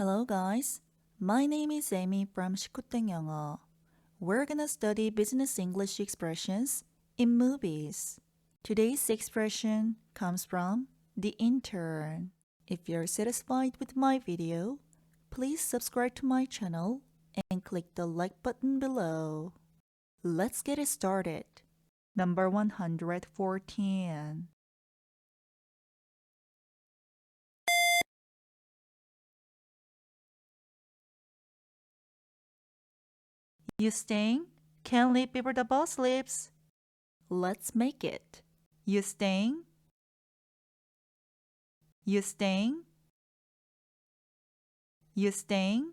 Hello guys, my name is Amy from 식구땡 영어. We're gonna study business English expressions in movies. Today's expression comes from The Intern. If you're satisfied with my video, please subscribe to my channel and click the like button below. Let's get it started. Number 114. You staying? Can't leave before the boss leaves. Let's make it. You staying? You staying? You staying?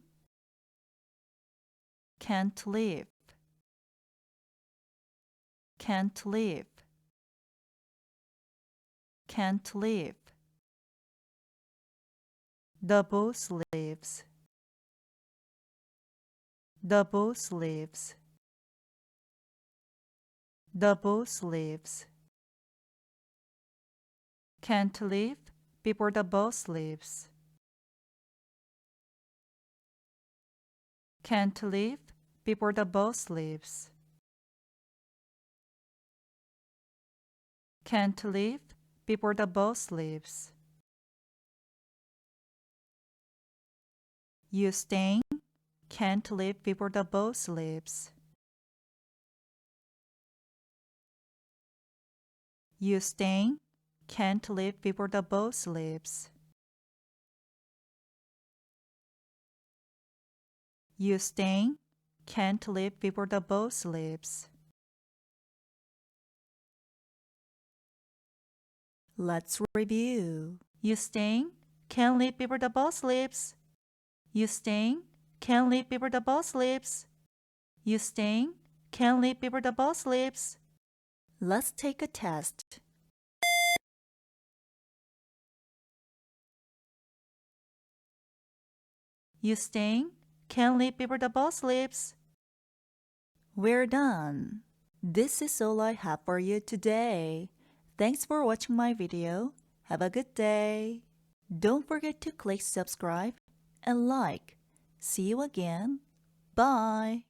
Can't leave. Can't leave. Can't leave. The boss leaves. Double sleeves. Double sleeves. Can't leave before the boss leaves. Can't leave before the boss leaves. Can't leave before the boss leaves. You staying? Can't live before the boss leaves. You staying? Can't live before the boss leaves. You staying? Can't live before the boss leaves. Let's review. You staying? Can't live before the boss leaves. You staying? Can't leave before the boss leaves. You staying? Can't leave before the boss leaves. Let's take a test. You staying? Can't leave before the boss leaves. We're done. This is all I have for you today. Thanks for watching my video. Have a good day. Don't forget to click subscribe and like. See you again. Bye.